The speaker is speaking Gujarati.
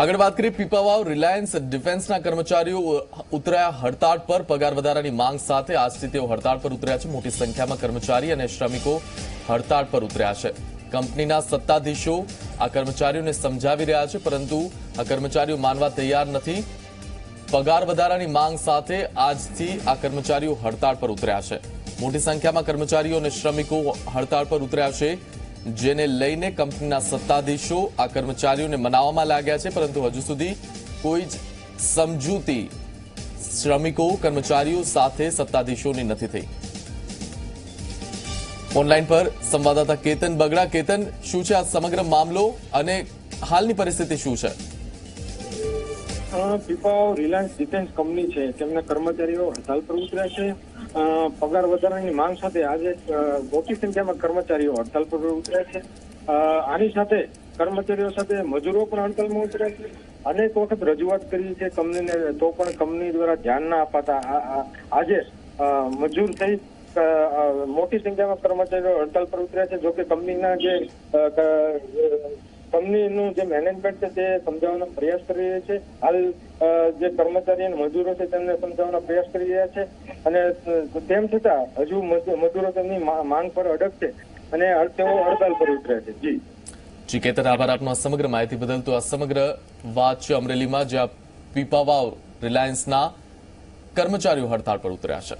આગળ વાત કરીએ પીપાવાવ રિલાયન્સ ડિફેન્સના કર્મચારીઓ ઉતર્યા હડતાળ પર. પગાર વધારાની માંગ સાથે આજથી તેઓ હડતાળ પર ઉતર્યા છે. મોટી સંખ્યામાં કર્મચારી અને શ્રમિકો હડતાળ પર ઉતર્યા છે. કંપનીના સત્તાધીશો આ કર્મચારીઓને સમજાવી રહ્યા છે, પરંતુ આ કર્મચારીઓ માનવા તૈયાર નથી. પગાર વધારાની માંગ સાથે આજથી આ કર્મચારીઓ હડતાળ પર ઉતર્યા છે. મોટી સંખ્યામાં કર્મચારીઓ અને શ્રમિકો હડતાળ પર ઉતર્યા છે. જેને લઈને કંપનીના સત્તાધીશો આ કર્મચારીઓને મનાવવામાં લાગ્યા છે, પરંતુ હજુ સુધી કોઈ જ સમજૂતી શ્રમિકો, કર્મચારીઓ સાથે સત્તાધીશોની નથી થઈ. ઓનલાઈન પર સંવાદદાતા કેતન બગડા. કેતન, શું છે આ સમગ્ર મામલો અને હાલની પરિસ્થિતિ શું છે? પીપાવાવ રિલાયન્સ ડિફેન્સ કંપની છે. તેમના કર્મચારીઓ હડતાલ પર ઉતર્યા છે. પગાર વધારાની માંગ સાથે આજે મોટી સંખ્યામાં કર્મચારીઓ હડતાલ પર ઉતર્યા છે. આની સાથે કર્મચારીઓ સાથે મજૂરો પણ હડતાલમાં ઉતર્યા છે. અનેક વખત રજૂઆત કરી છે કંપનીને તો પણ કંપની દ્વારા ધ્યાન ના અપાતા આજે મજૂર અ, મોટી સંખ્યામાં કર્મચારીઓ હડતાલ પર ઉતર્યા છે. જોકે કંપનીના જે કંપનીનું જે મેનેજમેન્ટ છે તે સમજાવવાનો પ્રયાસ કરી રહ્યા છે. હાલ જે કર્મચારી અને મજૂરો છે તેમને સમજાવવાનો પ્રયાસ કરી રહ્યા છે. અને તેમ છતાં હજુ મજૂરો તેમની માંગ પર અડગ છે અને તેઓ હડતાલ પર ઉતર્યા છે. જી. જી, કેતન, આભાર આપનો સમગ્ર માહિતી બદલ. તો આ સમગ્ર વાત છે અમરેલીમાં, જ્યાં પીપાવાવ રિલાયન્સના કર્મચારીઓ હડતાળ પર ઉતર્યા છે.